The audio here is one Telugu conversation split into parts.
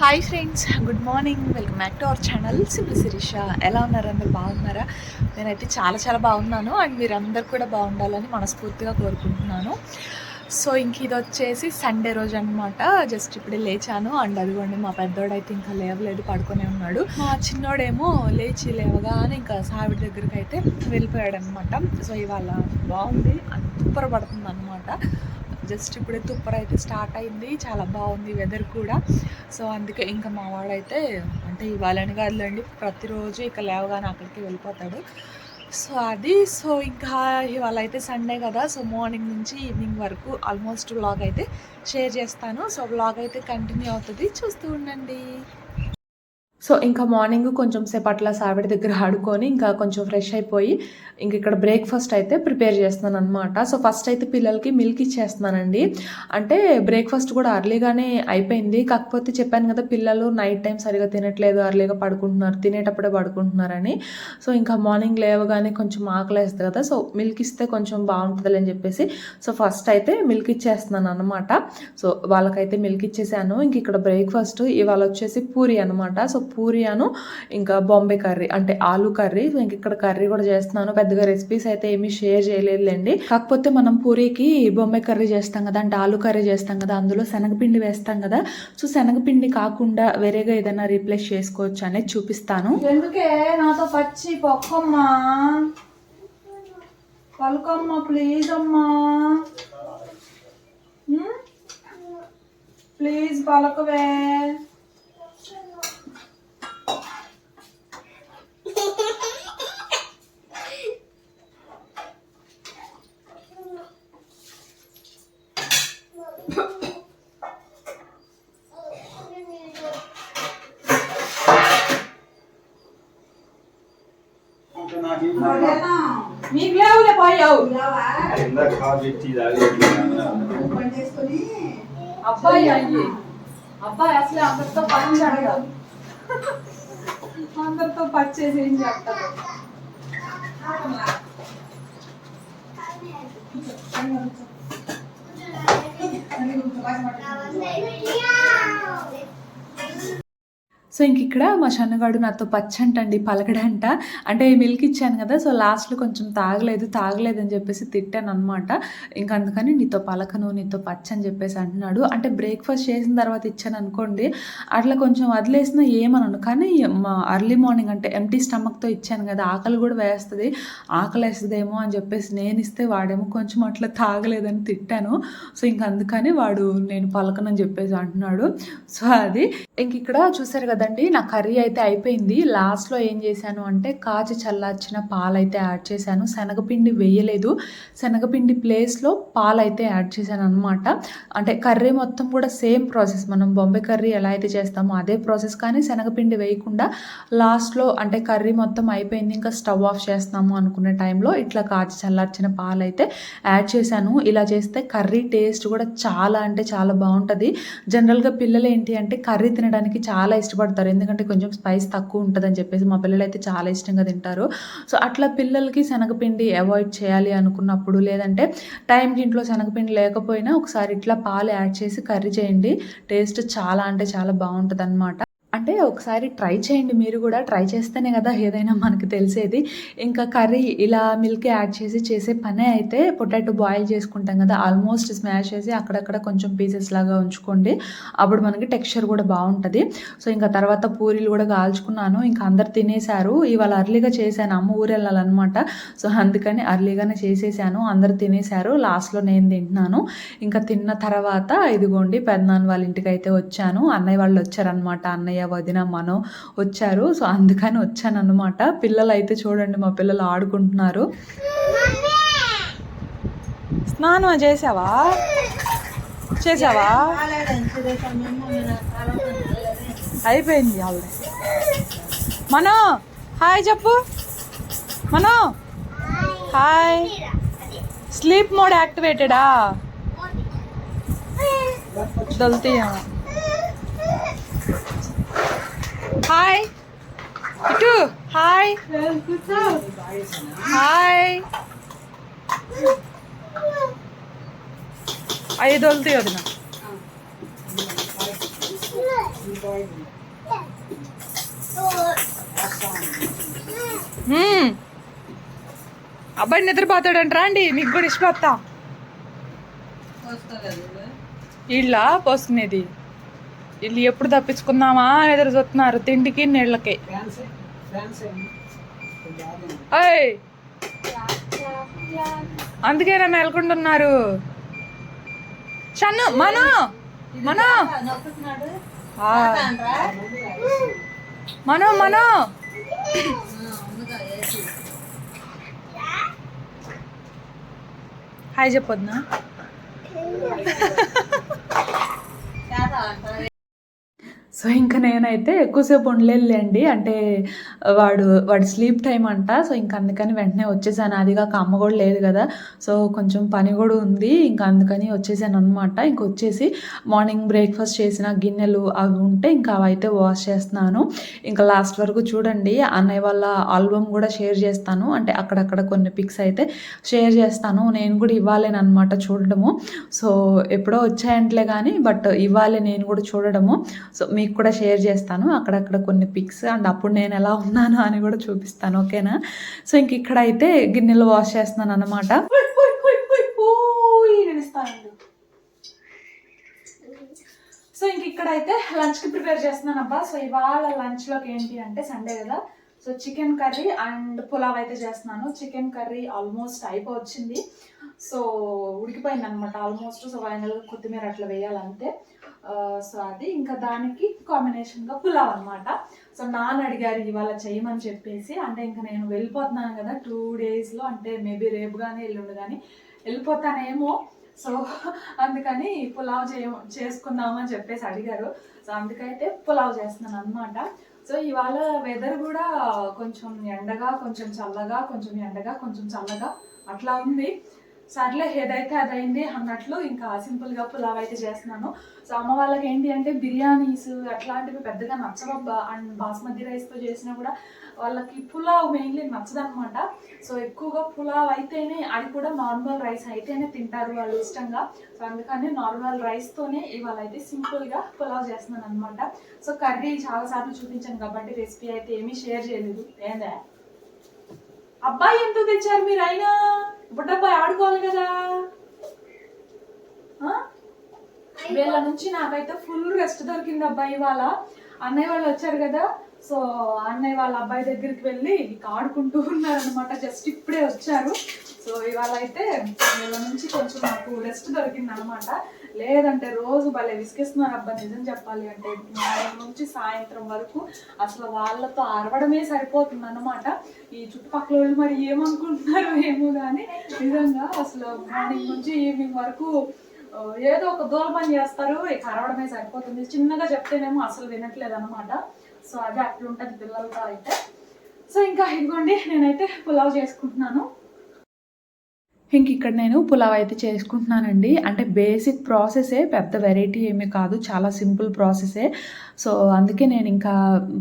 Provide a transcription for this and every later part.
Hi friends good morning welcome back to our channel simple Sirisha ఎలా ఉన్నారు అందరు? బాగున్నారా? నేనైతే చాలా చాలా బాగున్నాను అండ్ మీరందరు కూడా బాగుండాలని మనస్ఫూర్తిగా కోరుకుంటున్నాను. సో ఇంక ఇది వచ్చేసి సండే రోజు అనమాట జస్ట్ ఇప్పుడే లేచాను అండ్ అదిగోండి మా పెద్దోడు అయితే ఇంకా లేవలేదు పడుకొనే ఉన్నాడు. మా చిన్నోడేమో లేచి లేవగానే ఇంకా సావిడి దగ్గరికి అయితే వెళ్ళిపోయాడు అనమాట సో ఇవాళ బాగుంది తుప్పర పడుతుంది అనమాట జస్ట్ ఇప్పుడే తుప్పర అయితే స్టార్ట్ అయింది. చాలా బాగుంది వెదర్ కూడా. సో అందుకే ఇంకా మా వాడైతే అంటే ఇవ్వాలని కాదులేండి. ప్రతిరోజు ఇక లేవగానే అక్కడికి వెళ్ళిపోతాడు. సో అది. సో ఇంకా ఇవాళ అయితే సండే కదా. సో మార్నింగ్ నుంచి ఈవినింగ్ వరకు ఆల్మోస్ట్ బ్లాగ్ అయితే షేర్ చేస్తాను. సో బ్లాగ్ అయితే కంటిన్యూ అవుతుంది. చూస్తూ ఉండండి. సో ఇంకా మార్నింగ్ కొంచెం సేపు అట్లా సావిడి దగ్గర ఆడుకొని ఇంకా కొంచెం ఫ్రెష్ అయిపోయి ఇంక ఇక్కడ బ్రేక్ఫాస్ట్ అయితే ప్రిపేర్ చేస్తున్నాను అనమాట సో ఫస్ట్ అయితే పిల్లలకి మిల్క్ ఇచ్చేస్తున్నానండి. అంటే బ్రేక్ఫాస్ట్ కూడా అర్లీగానే అయిపోయింది. కాకపోతే చెప్పాను కదా పిల్లలు నైట్ టైం సరిగా తినట్లేదు అర్లీగా పడుకుంటున్నారు తినేటప్పుడే పడుకుంటున్నారని. సో ఇంకా మార్నింగ్ లేవగానే కొంచెం ఆకలేస్తుంది కదా సో మిల్క్ ఇస్తే కొంచెం బాగుంటుంది అని చెప్పేసి సో ఫస్ట్ అయితే మిల్క్ ఇచ్చేస్తున్నాను అనమాట సో వాళ్ళకైతే మిల్క్ ఇచ్చేసాను. ఇంక ఇక్కడ బ్రేక్ఫాస్ట్ ఇవాళ వచ్చేసి పూరి అనమాట సో పూరి ఇంకా బాంబే కర్రీ అంటే ఆలు కర్రీ. ఇంక ఇక్కడ కర్రీ కూడా చేస్తున్నాను. పెద్దగా రెసిపీస్ అయితే ఏమీ షేర్ చేయలేదులేండి. కాకపోతే మనం పూరీకి బొంబే కర్రీ చేస్తాం కదా అంటే ఆలు కర్రీ చేస్తాం కదా అందులో శనగపిండి వేస్తాం కదా. సో శనగపిండి కాకుండా వేరేగా ఏదైనా రీప్లేస్ చేసుకోవచ్చు అనేది చూపిస్తాను. ఎందుకే? నాతో పచ్చి పొక్కమ్మా. పలుకమ్మా ప్లీజ్ అమ్మా. ప్లీజ్ పలకవే. అబ్బాయి అయ్యి అబ్బాయి అసలే అందరితో పచ్చి అడగదు అందరితో పచ్చేసి ఏం చెప్తారు సో ఇంక ఇక్కడ మా షన్నుగాడు నాతో పచ్చంటండి పలకడంట. అంటే మిల్క్ ఇచ్చాను కదా సో లాస్ట్లో కొంచెం తాగలేదు తాగలేదు అని చెప్పేసి తిట్టాను అనమాట ఇంక అందుకని నీతో పలకను నీతో పచ్చ అని చెప్పేసి అంటున్నాడు. అంటే బ్రేక్ఫాస్ట్ చేసిన తర్వాత ఇచ్చాను అనుకోండి అట్లా కొంచెం వదిలేసినా ఏమనను. కానీ మా అర్లీ మార్నింగ్ అంటే ఎంటీ స్టమక్తో ఇచ్చాను కదా ఆకలి కూడా వేస్తుంది. ఆకలి వేస్తుందేమో అని చెప్పేసి నేను ఇస్తే వాడేమో కొంచెం అట్లా తాగలేదని తిట్టాను. సో ఇంక అందుకని వాడు నేను పలకనని చెప్పేసి అంటున్నాడు. సో అది ఇంక ఇక్కడ చూసారు కదండి నా కర్రీ అయితే అయిపోయింది. లాస్ట్లో ఏం చేశాను అంటే కాచి చల్లార్చిన పాలైతే యాడ్ చేశాను. శనగపిండి వేయలేదు. శనగపిండి ప్లేస్లో పాలైతే యాడ్ చేశాను అనమాట అంటే కర్రీ మొత్తం కూడా సేమ్ ప్రాసెస్. మనం బొంబే కర్రీ ఎలా అయితే చేస్తామో అదే ప్రాసెస్ కానీ శనగపిండి వేయకుండా లాస్ట్లో అంటే కర్రీ మొత్తం అయిపోయింది ఇంకా స్టవ్ ఆఫ్ చేస్తాము అనుకునే టైంలో ఇట్లా కాచి చల్లార్చిన పాలైతే యాడ్ చేశాను. ఇలా చేస్తే కర్రీ టేస్ట్ కూడా చాలా అంటే చాలా బాగుంటుంది. జనరల్గా పిల్లలు ఏంటి అంటే కర్రీ తినడానికి చాలా ఇష్టపడతారు. ఎందుకంటే కొంచెం స్పైస్ తక్కువ ఉంటుందని చెప్పేసి మా పిల్లలు అయితే చాలా ఇష్టంగా తింటారు. సో అట్లా పిల్లలకి శనగపిండి అవాయిడ్ చేయాలి అనుకున్నప్పుడు లేదంటే టైంకి ఇంట్లో శనగపిండి లేకపోయినా ఒకసారి ఇట్లా పాలు యాడ్ చేసి కర్రీ చేయండి. టేస్ట్ చాలా అంటే చాలా బాగుంటుంది అనమాట అంటే ఒకసారి ట్రై చేయండి మీరు కూడా ట్రై చేస్తేనే కదా ఏదైనా మనకి తెలిసేది. ఇంకా కర్రీ ఇలా మిల్క్ యాడ్ చేసి చేసే పనే అయితే పొటాటో బాయిల్ చేసుకుంటాం కదా ఆల్మోస్ట్ స్మాష్ చేసి అక్కడక్కడ కొంచెం పీసెస్ లాగా ఉంచుకోండి. అప్పుడు మనకి టెక్స్చర్ కూడా బాగుంటుంది. సో ఇంకా తర్వాత పూరీలు కూడా కాల్చుకున్నాను. ఇంకా అందరు తినేశారు. ఇవాళ అర్లీగా చేశాను. అమ్మ ఊరు వెళ్ళాలన్నమాట. సో అందుకని అర్లీగానే చేసేసాను. అందరు తినేశారు. లాస్ట్లో నేను తింటున్నాను. ఇంకా తిన్న తర్వాత ఇదిగోండి పెద్దనాన్న వాళ్ళ ఇంటికి అయితే వచ్చాను. అన్నయ్య వాళ్ళు వచ్చారనమాట అన్నయ్య వదిన మనం వచ్చారు. సో అందుకని వచ్చాను అనమాట పిల్లలు అయితే చూడండి మా పిల్లలు ఆడుకుంటున్నారు. స్నానం చేసావా చేసావా అయిపోయింది ఆవిడ. మనో హాయ్ చెప్పు. మనో. హాయ్. స్లీప్ మోడ్ యాక్టివేటెడా? దొల్తీయా? హాయ్ ఇటు హాయ్ హాయ్ ఐదు వదులుతాయి వదిన. అబ్బాయి నిద్రపోతాడంట అండి మీకు కూడా ఇష్టపడతా వీళ్ళ పోసుకునేది. వీళ్ళు ఎప్పుడు తప్పించుకుందామా అని ఎదురు చూస్తున్నారు తిండికి నీళ్ళకి. అయ్ అందుకేనా మేల్కొంటున్నారు షన్ను మను మను. ఆ. మను మను. హాయ్ చెప్పొద్దునా? సో ఇంకా నేనైతే ఎక్కువసేపు ఉండలేదులేండి అంటే వాడు వాడు స్లీప్ టైం అంట. సో ఇంకా అందుకని వెంటనే వచ్చేసాను. అది కాక అమ్మ కూడా లేదు కదా. సో కొంచెం పని కూడా ఉంది. ఇంకా అందుకని వచ్చేసాను అనమాట ఇంక వచ్చేసి మార్నింగ్ బ్రేక్ఫాస్ట్ చేసిన గిన్నెలు అవి ఉంటే ఇంకా అవి అయితే వాష్ చేస్తున్నాను. ఇంకా లాస్ట్ వరకు చూడండి. అన్నయ్య వాళ్ళ ఆల్బమ్ కూడా షేర్ చేస్తాను. అంటే అక్కడక్కడ కొన్ని పిక్స్ అయితే షేర్ చేస్తాను. నేను కూడా ఇవ్వాలేనమాట చూడడము. సో ఎప్పుడో వచ్చాయంటలే కానీ బట్ ఇవ్వాలి నేను కూడా చూడడము. సో మీకు కూడా షేర్ చేస్తాను. అక్కడక్కడ కొన్ని పిక్స్ అండ్ అప్పుడు నేను ఎలా ఉన్నాను అని కూడా చూపిస్తాను ఓకేనా? సో ఇంక ఇక్కడ అయితే గిన్నెలు వాష్ చేస్తున్నాను అనమాట సో ఇంక ఇక్కడైతే లంచ్కి ప్రిపేర్ చేస్తున్నాను అబ్బా. సో ఇవాళ లంచ్లోకి ఏంటి అంటే సండే కదా. So chicken curry and pulao అయితే చేస్తున్నాను. చికెన్ కర్రీ ఆల్మోస్ట్ అయిపోవచ్చింది. సో ఉడికిపోయింది అనమాట ఆల్మోస్ట్. సో ఫైనల్గా కొత్తిమీర అట్లా వేయాలంతే. సో అది ఇంకా దానికి కాంబినేషన్గా పులావ్ అనమాట సో నాన్న అడిగారు ఇవాళ చేయమని చెప్పేసి అంటే ఇంకా నేను వెళ్ళిపోతున్నాను కదా టూ డేస్లో అంటే మేబీ రేపు కానీ ఎల్లుండి కానీ వెళ్ళిపోతానేమో. సో అందుకని పులావ్ చేయ చేసుకుందామని చెప్పేసి అడిగారు. సో అందుకైతే పులావ్ చేస్తున్నాను అనమాట సో ఇవాళ వెదర్ కూడా కొంచెం ఎండగా కొంచెం చల్లగా కొంచెం ఎండగా కొంచెం చల్లగా అట్లా ఉంది. సర్లే ఏదైతే అదైంది అన్నట్లు ఇంకా సింపుల్గా పులావ్ అయితే చేస్తున్నాను. సో అమ్మ వాళ్ళకి ఏంటి అంటే బిర్యానీస్ అట్లాంటివి పెద్దగా నచ్చవబ్బా అండ్ బాస్మతి రైస్తో చేసినా కూడా వాళ్ళకి పులావ్ మెయిన్లీ నచ్చదనమాట సో ఎక్కువగా పులావ్ అయితేనే అది కూడా నార్మల్ రైస్ అయితేనే తింటారు వాళ్ళు ఇష్టంగా. సో అందుకని నార్మల్ రైస్తోనే ఇవాళ అయితే సింపుల్గా పులావ్ చేస్తున్నాను అనమాట సో కర్రీ చాలాసార్లు చూపించాను కాబట్టి రెసిపీ అయితే ఏమీ షేర్ చేయలేదు. ఏందా? అబ్బాయి ఎంత తెచ్చారు మీరు అయినా బుడ్డబ్బాయి ఆడుకోవాలి కదా. ఆ? వీళ్ళ నుంచి నాకైతే ఫుల్ రెస్ట్ దొరికింది అబ్బాయి వాళ్ళ అన్నయ్య వాళ్ళు వచ్చారు కదా సో అన్నయ్య వాళ్ళ అబ్బాయి దగ్గరికి వెళ్ళి ఇక ఆడుకుంటూ ఉన్నారనమాట జస్ట్ ఇప్పుడే వచ్చారు. సో ఇవాళ అయితే వీళ్ళ నుంచి కొంచెం నాకు రెస్ట్ దొరికింది అనమాట లేదంటే రోజు భలే విసిగిస్తున్నారు. అబ్బా నిజం చెప్పాలి అంటే మార్నింగ్ నుంచి సాయంత్రం వరకు అసలు వాళ్ళతో అరవడమే సరిపోతుంది అనమాట ఈ చుట్టుపక్కల వాళ్ళు మరి ఏమనుకుంటున్నారు ఏమో కానీ నిజంగా అసలు మార్నింగ్ నుంచి ఈవినింగ్ వరకు ఏదో ఒక దూరం పని చేస్తారు. ఇక అరవడమే సరిపోతుంది. చిన్నగా చెప్తేనేమో అసలు వినట్లేదు అనమాట సో అదే అట్లుంటుంది పిల్లలతో అయితే. సో ఇంకా ఇదిగోండి నేనైతే పులావ్ చేసుకుంటున్నాను. ఇంక ఇక్కడ నేను పులావ్ అయితే చేసుకుంటున్నానండి. అంటే బేసిక్ ప్రాసెసే పెద్ద వెరైటీ ఏమీ కాదు. చాలా సింపుల్ ప్రాసెసే సో అందుకే నేను ఇంకా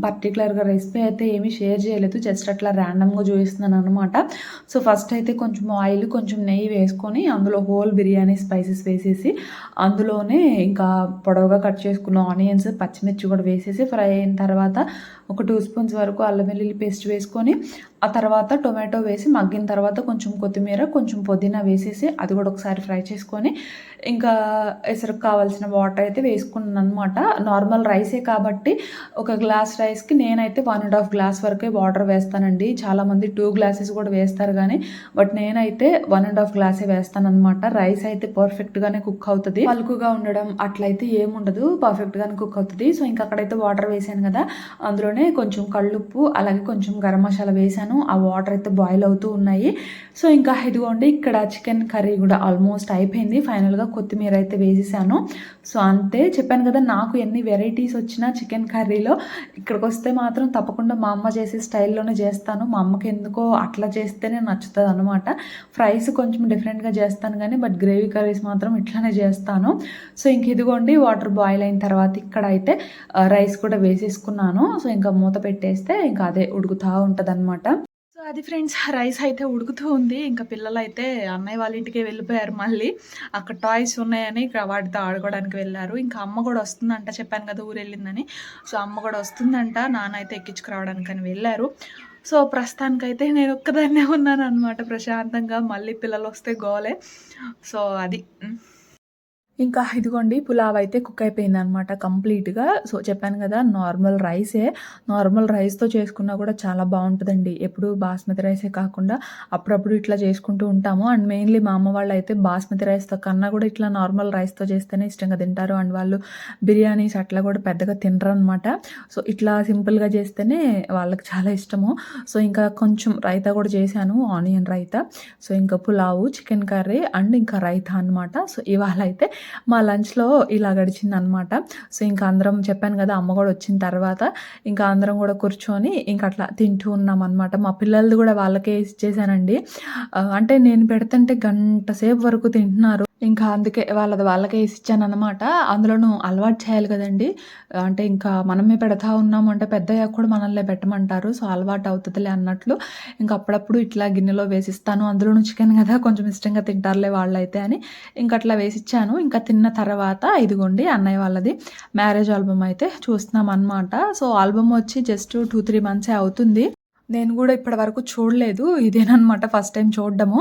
పర్టికులర్గా రెసిపీ అయితే ఏమీ షేర్ చేయలేదు జస్ట్ అట్లా ర్యాండమ్గా చూపిస్తున్నాను అనమాట సో ఫస్ట్ అయితే కొంచెం ఆయిల్ కొంచెం నెయ్యి వేసుకొని అందులో హోల్ బిర్యానీ స్పైసెస్ వేసేసి అందులోనే ఇంకా పొడవుగా కట్ చేసుకున్న ఆనియన్స్ పచ్చిమిర్చి కూడా వేసేసి ఫ్రై అయిన తర్వాత ఒక టూ స్పూన్స్ వరకు అల్లం వెల్లుల్లి పేస్ట్ వేసుకొని ఆ తర్వాత టొమాటో వేసి మగ్గిన తర్వాత కొంచెం కొత్తిమీర కొంచెం పుదీనా వేసేసి అది కూడా ఒకసారి ఫ్రై చేసుకొని ఇంకా ఎసరికి కావాల్సిన వాటర్ అయితే వేసుకున్నాను అనమాట నార్మల్ రైసే కాబట్టి ఒక గ్లాస్ రైస్కి నేనైతే వన్ అండ్ హాఫ్ గ్లాస్ వరకే వాటర్ వేస్తానండి. చాలామంది టూ గ్లాసెస్ కూడా వేస్తారు కానీ బట్ నేనైతే వన్ అండ్ హాఫ్ గ్లాసే వేస్తాను అనమాట రైస్ అయితే పర్ఫెక్ట్గానే కుక్ అవుతుంది. పలుకుగా ఉండడం అట్లయితే ఏముండదు పర్ఫెక్ట్గానే కుక్ అవుతుంది. సో ఇంకా అక్కడైతే వాటర్ వేసాను కదా అందులోనే కొంచెం కళ్ళుప్పు అలాగే కొంచెం గరం మసాలా వేసాను. ఆ వాటర్ అయితే బాయిల్ అవుతూ ఉన్నాయి. సో ఇంకా ఇదిగోండి ఇక్కడ చికెన్ కర్రీ కూడా ఆల్మోస్ట్ అయిపోయింది. ఫైనల్గా కొత్తిమీర అయితే వేసేసాను. సో అంతే చెప్పాను కదా నాకు ఎన్ని వెరైటీస్ వచ్చినా చికెన్ కర్రీలో ఇక్కడికి వస్తే మాత్రం తప్పకుండా మా అమ్మ చేసే స్టైల్లోనే చేస్తాను. మా అమ్మకి ఎందుకో అట్లా చేస్తేనే నచ్చుతుంది అనమాట ఫ్రైస్ కొంచెం డిఫరెంట్గా చేస్తాను కానీ బట్ గ్రేవీ కర్రీస్ మాత్రం ఇట్లానే చేస్తాను. సో ఇంక ఇదిగోండి వాటర్ బాయిల్ అయిన తర్వాత ఇక్కడ అయితే రైస్ uh, కూడా వేసేసుకున్నాను. సో ఇంకా మూత పెట్టేస్తే ఇంకా అదే ఉడుకుతూ ఉంటుంది అనమాట సో అది ఫ్రెండ్స్ రైస్ అయితే ఉడుకుతూ ఉంది. ఇంకా పిల్లలు అయితే అన్నయ్య వాళ్ళ ఇంటికి వెళ్ళిపోయారు మళ్ళీ. అక్కడ టాయ్స్ ఉన్నాయని ఇక్కడ వాటితో ఆడుకోవడానికి వెళ్ళారు. ఇంకా అమ్మ కూడా వస్తుందంట చెప్పాను కదా ఊరు వెళ్ళిందని. సో అమ్మ కూడా వస్తుందంట. నాన్న అయితే ఎక్కించుకురావడానికి అని వెళ్ళారు. సో ప్రస్తుతానికైతే నేను ఒక్కదాన్నే ఉన్నాను అనమాట ప్రశాంతంగా. మళ్ళీ పిల్లలు వస్తే గోలే. సో అది. ఇంకా ఇదిగోండి పులావ్ అయితే కుక్ అయిపోయింది అనమాట కంప్లీట్గా. సో చెప్పాను కదా నార్మల్ రైసే. నార్మల్ రైస్తో చేసుకున్నా కూడా చాలా బాగుంటుందండి. ఎప్పుడు బాస్మతి రైసే కాకుండా అప్పుడప్పుడు ఇట్లా చేసుకుంటూ ఉంటాము. అండ్ మెయిన్లీ మా అమ్మ వాళ్ళు అయితే బాస్మతి రైస్తో కన్నా కూడా ఇట్లా నార్మల్ రైస్తో చేస్తేనే ఇష్టంగా తింటారు. అండ్ వాళ్ళు బిర్యానీస్ అట్లా కూడా పెద్దగా తినరు అనమాట సో ఇట్లా సింపుల్గా చేస్తేనే వాళ్ళకి చాలా ఇష్టము. సో ఇంకా కొంచెం రైతా కూడా చేశాను ఆనియన్ రైతా. సో ఇంకా పులావు చికెన్ కర్రీ అండ్ ఇంకా రైతా అనమాట సో ఇవాళ అయితే మా లంచ్లో ఇలా గడిచింది అనమాట సో ఇంకా అందరం చెప్పాను కదా అమ్మ కూడా వచ్చిన తర్వాత ఇంకా అందరం కూడా కూర్చొని ఇంకా అట్లా తింటూ ఉన్నాం అనమాట మా పిల్లలది కూడా వాళ్ళకే ఇచ్చేసానండి అంటే నేను పెడుతుంటే గంట సేపు వరకు తింటున్నారు. ఇంకా అందుకే వాళ్ళది వాళ్ళకే వేసి ఇచ్చాను అనమాట అందులోనూ అలవాటు చేయాలి కదండి. అంటే ఇంకా మనమే పెడతా ఉన్నాము అంటే పెద్ద కూడా మనల్ని పెట్టమంటారు. సో అలవాటు అవుతుందిలే అన్నట్లు. ఇంకా అప్పుడప్పుడు ఇట్లా గిన్నెలో వేసిస్తాను. అందులోనూ చికెన్ కదా కొంచెం ఇష్టంగా తింటారులే వాళ్ళైతే అని. ఇంకా అట్లా వేసిచ్చాను. ఇంకా తిన్న తర్వాత ఇదిగోండి అన్నయ్య వాళ్ళది మ్యారేజ్ ఆల్బమ్ అయితే చూస్తున్నాం అనమాట సో ఆల్బమ్ వచ్చి జస్ట్ టూ త్రీ మంత్సే అవుతుంది. నేను కూడా ఇప్పటి వరకు చూడలేదు. ఇదేనమాట ఫస్ట్ టైం చూడడము.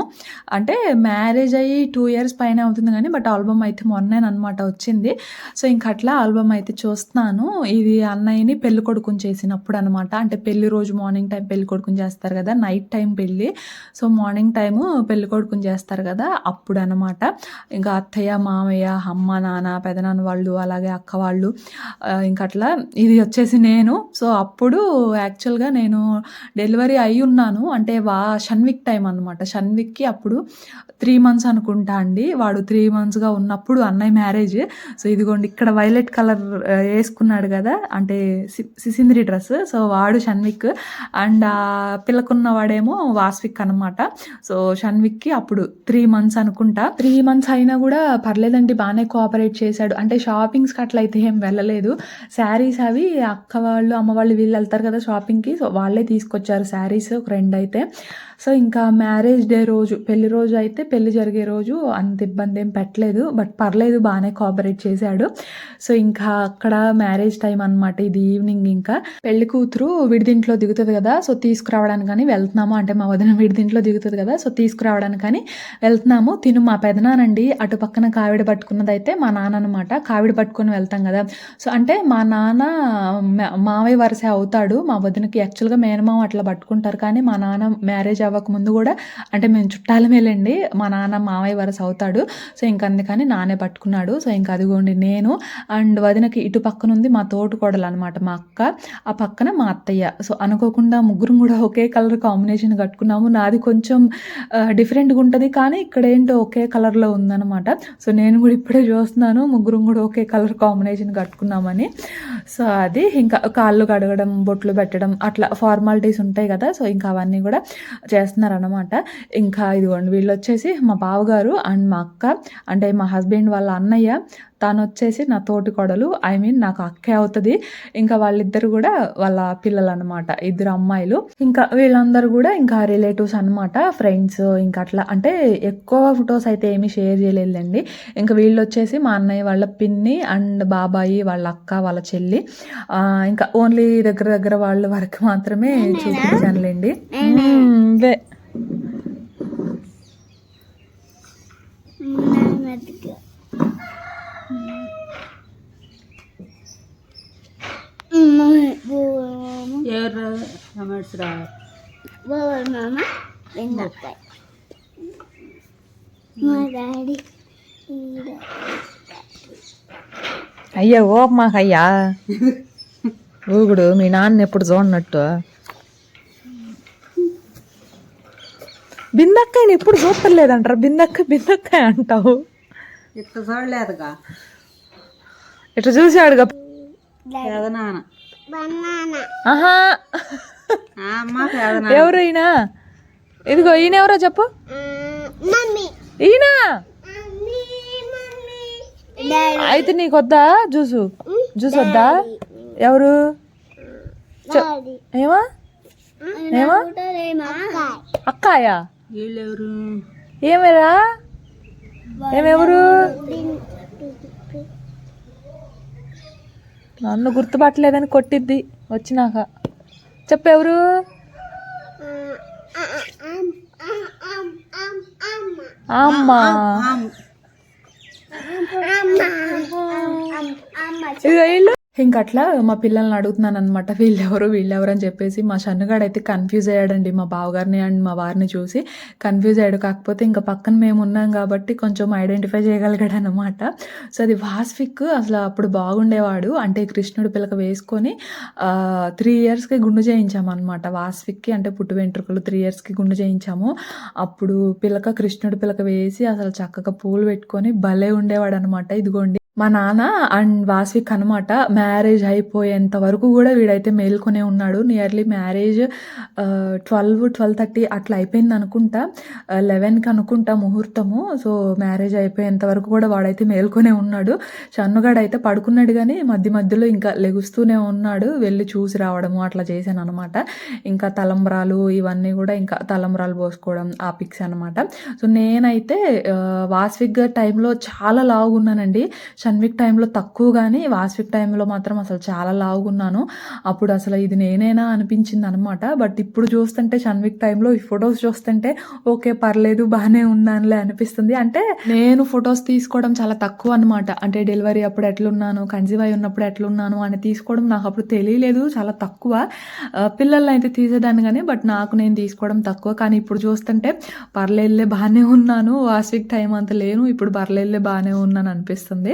అంటే మ్యారేజ్ అయ్యి టూ ఇయర్స్ పైన అవుతుంది కానీ బట్ ఆల్బమ్ అయితే మొన్నేనమాట వచ్చింది. సో ఇంక అట్లా ఆల్బమ్ అయితే చూస్తున్నాను. ఇది అన్నయ్యని పెళ్ళి కొడుకుని చేసినప్పుడు అనమాట అంటే పెళ్ళి రోజు మార్నింగ్ టైం పెళ్ళి కొడుకుని చేస్తారు కదా నైట్ టైం పెళ్ళి సో మార్నింగ్ టైము పెళ్ళి కొడుకుని చేస్తారు కదా అప్పుడు అనమాట ఇంకా అత్తయ్య మామయ్య అమ్మ నాన్న పెదనాన్న వాళ్ళు అలాగే అక్క వాళ్ళు ఇంకట్లా అట్లా ఇది వచ్చేసి నేను. సో అప్పుడు యాక్చువల్గా నేను డెలివరీ అయి ఉన్నాను అంటే వా షన్విక్ టైం అనమాట షన్విక్కి అప్పుడు త్రీ మంత్స్ అనుకుంటా అండి. వాడు త్రీ మంత్స్గా ఉన్నప్పుడు అన్నయ్య మ్యారేజ్. సో ఇదిగోండి ఇక్కడ వైలెట్ కలర్ వేసుకున్నాడు కదా. అంటే సి- సిసింద్రి డ్రెస్. సో వాడు షన్విక్. అండ్ పిల్లకున్న వాడేమో వాస్విక్ అనమాట సో షన్విక్కి అప్పుడు త్రీ మంత్స్ అనుకుంటా. త్రీ మంత్స్ అయినా కూడా పర్లేదండి. బాగానే కోఆపరేట్ చేశాడు. అంటే షాపింగ్స్కి అట్లయితే ఏం వెళ్ళలేదు. శారీస్ అవి అక్క వాళ్ళు అమ్మ వాళ్ళు వీళ్ళు వెళ్తారు కదా షాపింగ్కి. సో వాళ్ళే తీసుకొచ్చారు. శారీస్ ఒక రెండు అయితే. సో ఇంకా మ్యారేజ్ డే రోజు పెళ్ళి రోజు అయితే పెళ్ళి జరిగే రోజు అంత ఇబ్బంది ఏం పెట్టలేదు. బట్ పర్లేదు బాగానే కోఆపరేట్ చేశాడు. సో ఇంకా అక్కడ మ్యారేజ్ టైం అనమాట ఇది ఈవినింగ్ ఇంకా. పెళ్ళి కూతురు విడిదింట్లో దిగుతుంది కదా సో తీసుకురావడానికి కానీ వెళ్తున్నాము. అంటే మా వదిన విడిదింట్లో దిగుతుంది కదా సో తీసుకురావడానికి కానీ వెళ్తున్నాము. తిను మా పెదనానండి అటు పక్కన కావిడ పట్టుకున్నది అయితే మా నాన్న అనమాట కావిడ పట్టుకొని వెళ్తాం కదా. సో అంటే మా నాన్న మావయ్య వరసే అవుతాడు. మా వదినకి యాక్చువల్గా మేనమామ అట్లా అట్లా పట్టుకుంటారు. కానీ మా నాన్న మ్యారేజ్ అవ్వక ముందు కూడా అంటే మేము చుట్టాలమేలండి మా నాన్న మావయ్య వరస అవుతాడు. సో ఇంక అందుకని నానే పట్టుకున్నాడు. సో ఇంకా అదిగోండి నేను. అండ్ వదినకి ఇటు పక్కన ఉంది మా తోటి అనమాట మా అక్క. ఆ పక్కన మా అత్తయ్య. సో అనుకోకుండా ముగ్గురం కూడా ఒకే కలర్ కాంబినేషన్ కట్టుకున్నాము. నాది కొంచెం డిఫరెంట్గా ఉంటుంది. కానీ ఇక్కడ ఏంటో ఒకే కలర్లో ఉందన్నమాట. సో నేను కూడా ఇప్పుడే చూస్తున్నాను. ముగ్గురం కూడా ఒకే కలర్ కాంబినేషన్ కట్టుకున్నామని. సో అది ఇంకా కాళ్ళు కడగడం బొట్లు పెట్టడం అట్లా ఫార్మాలిటీస్ ఉంటాయి కదా. సో ఇంకా అవన్నీ కూడా చేస్తున్నారనమాట ఇంకా ఇదిగోండి వీళ్ళు వచ్చేసి మా బావగారు అండ్ మా అక్క అంటే మా హస్బెండ్ వాళ్ళ అన్నయ్య తను వచ్చేసి నా తోటి కొడలు ఐ మీన్ నాకు అక్కే అవుతుంది. ఇంకా వాళ్ళిద్దరు కూడా వాళ్ళ పిల్లలు అనమాట ఇద్దరు అమ్మాయిలు. ఇంకా వీళ్ళందరూ కూడా ఇంకా రిలేటివ్స్ అనమాట ఫ్రెండ్స్ ఇంకా అట్లా. అంటే ఎక్కువ ఫొటోస్ అయితే ఏమీ షేర్ చేయలేదండి ఇంకా వీళ్ళు వచ్చేసి మా అన్నయ్య వాళ్ళ పిన్ని అండ్ బాబాయి వాళ్ళ అక్క వాళ్ళ చెల్లి. ఇంకా ఓన్లీ దగ్గర దగ్గర వాళ్ళ వరకు మాత్రమే చూపించానులేండి. మ్మ్, ఇవే ఎవరు టమాట్స్ రా. అయ్యా ఓ మాకయ్యా. ఊగుడు మీ నాన్న ఎప్పుడు చూడనట్టు. బిందక్కని ఎప్పుడు చూస్తలేదంటారు బిందక్క బిందక్క అంటావు. ఇట్లా చూడలేదుగా. ఇట్లా చూసాడుగా ఆహా. ఆ అమ్మ పెదనాన్న ఎవరు ఈయన ఇదిగో ఈయన ఎవరో చెప్పు. ఈయన? అయితే నీకు వద్దా? జ్యూసు జ్యూస్ వద్దా? ఎవరు? ఏమా? ఏమో? అక్కాయా? ఏమేరా? ఏమెవరు? నన్ను గుర్తుపట్టలేదని కొట్టిద్ది వచ్చినాక. చెప్పెవరు? అమ్మా. వీళ్ళు ఇంక అట్లా మా పిల్లల్ని అడుగుతున్నాను అనమాట వీళ్ళెవరు వీళ్ళెవరు అని చెప్పేసి. మా షన్నుగాడు అయితే కన్ఫ్యూజ్ అయ్యాడండి మా బావగారిని అండ్ మా వారిని చూసి. కన్ఫ్యూజ్ అయ్యాడు. కాకపోతే ఇంకా పక్కన మేము ఉన్నాం కాబట్టి కొంచెం ఐడెంటిఫై చేయగలిగాడు అనమాట సో అది వాస్ఫిక్ అసలు అప్పుడు బాగుండేవాడు. అంటే కృష్ణుడు పిలక వేసుకొని త్రీ ఇయర్స్కి గుండు చేయించామన్నమాట. వాస్ఫిక్కి అంటే పుట్టు వెంట్రుకలు త్రీ ఇయర్స్కి గుండు చేయించాము. అప్పుడు పిలక కృష్ణుడు పిలక వేసి అసలు చక్కగా పూలు పెట్టుకొని భలే ఉండేవాడు అనమాట ఇదిగోండి. మా నాన్న అండ్ వాస్విక్ అనమాట మ్యారేజ్ అయిపోయేంత వరకు కూడా వీడైతే మేల్కొనే ఉన్నాడు. Nearly marriage twelve twelve thirty అట్లా అయిపోయింది అనుకుంటా. లెవెన్కి అనుకుంటా ముహూర్తము. సో మ్యారేజ్ అయిపోయేంత వరకు కూడా వాడైతే మేల్కొనే ఉన్నాడు. షన్నుగాడు అయితే పడుకున్నాడు కానీ మధ్య మధ్యలో ఇంకా లెగుస్తూనే ఉన్నాడు. వెళ్ళి చూసి రావడము అట్లా చేశాను అనమాట ఇంకా తలంబ్రాలు ఇవన్నీ కూడా ఇంకా తలంబ్రాలు పోసుకోవడం ఆ పిక్స్ అనమాట సో నేనైతే వాస్విక్ టైంలో చాలా లావుగున్నానండి. షన్విక్ టైంలో తక్కువ కానీ వాస్విక్ టైంలో మాత్రం అసలు చాలా లావుగున్నాను. అప్పుడు అసలు ఇది నేనేనా అనిపించింది అనమాట బట్ ఇప్పుడు చూస్తుంటే షన్విక్ టైంలో ఈ ఫొటోస్ చూస్తుంటే ఓకే పర్లేదు బాగానే ఉన్నానులే అనిపిస్తుంది. అంటే నేను ఫొటోస్ తీసుకోవడం చాలా తక్కువ అనమాట అంటే డెలివరీ అప్పుడు ఎట్లున్నాను కన్సీవ్ అయి ఉన్నప్పుడు ఎట్లున్నాను అని తీసుకోవడం నాకు అప్పుడు తెలియలేదు చాలా తక్కువ. పిల్లల్ని అయితే తీసేదాన్ని కానీ బట్ నాకు నేను తీసుకోవడం తక్కువ. కానీ ఇప్పుడు చూస్తుంటే పర్లేదులే బాగానే ఉన్నాను వాస్విక్ టైం అంత లేను ఇప్పుడు పర్లేదులే బాగానే ఉన్నాను అనిపిస్తుంది.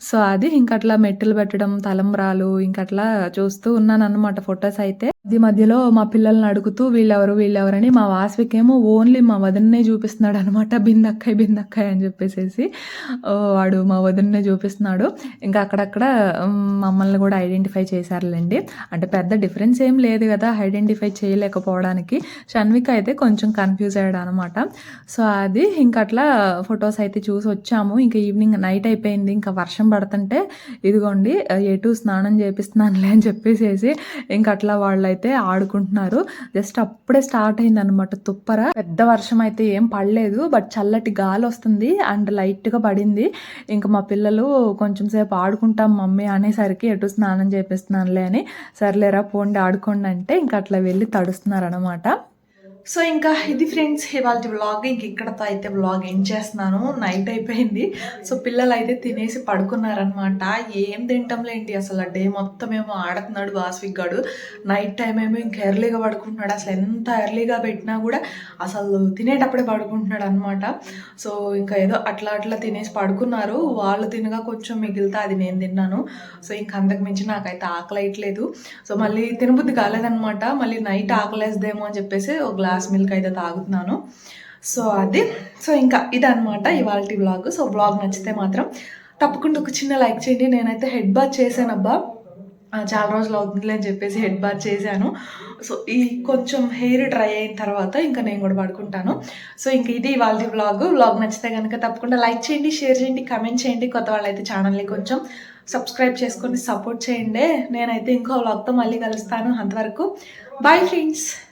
సో అది ఇంకట్లా మెట్టులు పెట్టడం తలంబ్రాలు ఇంకట్లా చూస్తూ ఉన్నాను అనమాట ఫొటోస్ అయితే. ఇది మధ్యలో మా పిల్లల్ని అడుగుతూ వీళ్ళెవరు వీళ్ళెవరని మా వాస్విక్ ఏమో ఓన్లీ మా వదిన్నే చూపిస్తున్నాడు అనమాట బిందక్కాయ్ బిందక్కాయ్ అని చెప్పేసేసి. వాడు మా వదిన్నే చూపిస్తున్నాడు. ఇంకా అక్కడక్కడ మమ్మల్ని కూడా ఐడెంటిఫై చేశారులేండి. అంటే పెద్ద డిఫరెన్స్ ఏం లేదు కదా ఐడెంటిఫై చేయలేకపోవడానికి. షన్విక్ అయితే కొంచెం కన్ఫ్యూజ్ అయ్యాడు అనమాట సో అది ఇంకా అట్లా ఫొటోస్ అయితే చూసి వచ్చాము. ఇంకా ఈవినింగ్ నైట్ అయిపోయింది. ఇంకా వర్షం పడుతుంటే ఇదిగోండి ఎటు స్నానం చేపిస్తున్నానులే అని చెప్పేసేసి ఇంకా అట్లా వాళ్ళైతే ఆడుకుంటున్నారు. జస్ట్ అప్పుడే స్టార్ట్ అయింది అనమాట తుప్పర. పెద్ద వర్షం అయితే ఏం పడలేదు బట్ చల్లటి గాలి వస్తుంది అండ్ లైట్గా పడింది. ఇంకా మా పిల్లలు కొంచెం సేపు ఆడుకుంటాం మమ్మీ అనేసరికి ఎటు స్నానం చేపిస్తున్నానులే అని సర్లేరా పోండి ఆడుకోండి అంటే ఇంకా అట్లా వెళ్ళి తడుస్తున్నారు అనమాట సో ఇంకా ఇది ఫ్రెండ్స్ ఇవాళ వ్లాగ్. ఇంక ఇక్కడతో అయితే వ్లాగ్ ఏం చేస్తున్నాను? నైట్ అయిపోయింది. సో పిల్లలు అయితే తినేసి పడుకున్నారనమాట ఏం తింటాంలేంటి అసలు డే మొత్తం ఏమో ఆడుతున్నాడు వాస్విక్ గాడు. నైట్ టైం ఏమో ఇంకా ఎర్లీగా పడుకుంటున్నాడు. అసలు ఎంత ఎర్లీగా పెట్టినా కూడా అసలు తినేటప్పుడే పడుకుంటున్నాడు అనమాట సో ఇంకా ఏదో అట్లా అట్లా తినేసి పడుకున్నారు. వాళ్ళు తినగా కొంచెం మిగిలితే అది నేను తిన్నాను. సో ఇంక అంతకు మించి నాకైతే ఆకలి సో మళ్ళీ తినబుద్ధి కాలేదనమాట మళ్ళీ నైట్ ఆకలేద్దేమో అని చెప్పేసి ఒక గ్లాస్ మిల్క్ అయితే తాగుతున్నాను. సో అది. సో ఇంకా ఇదనమాట ఇవాళ వ్లాగ్ సో వ్లాగ్ నచ్చితే మాత్రం తప్పకుండా ఒక చిన్న లైక్ చేయండి. నేనైతే హెడ్ బాత్ చేశానబ్బా. చాలా రోజులు అవుతుందిలే అని చెప్పేసి హెడ్ బాత్ చేశాను. సో ఈ కొంచెం హెయిర్ డ్రై అయిన తర్వాత ఇంకా నేను కూడా పడుకుంటాను. సో ఇంక ఇది ఇవాళ వ్లాగ్ వ్లాగ్ నచ్చితే కనుక తప్పకుండా లైక్ చేయండి షేర్ చేయండి కమెంట్ చేయండి. కొత్త వాళ్ళైతే ఛానల్ని కొంచెం సబ్స్క్రైబ్ చేసుకొని సపోర్ట్ చేయండి. నేనైతే ఇంకో వ్లాగ్తో మళ్ళీ కలుస్తాను అంతవరకు. Bye friends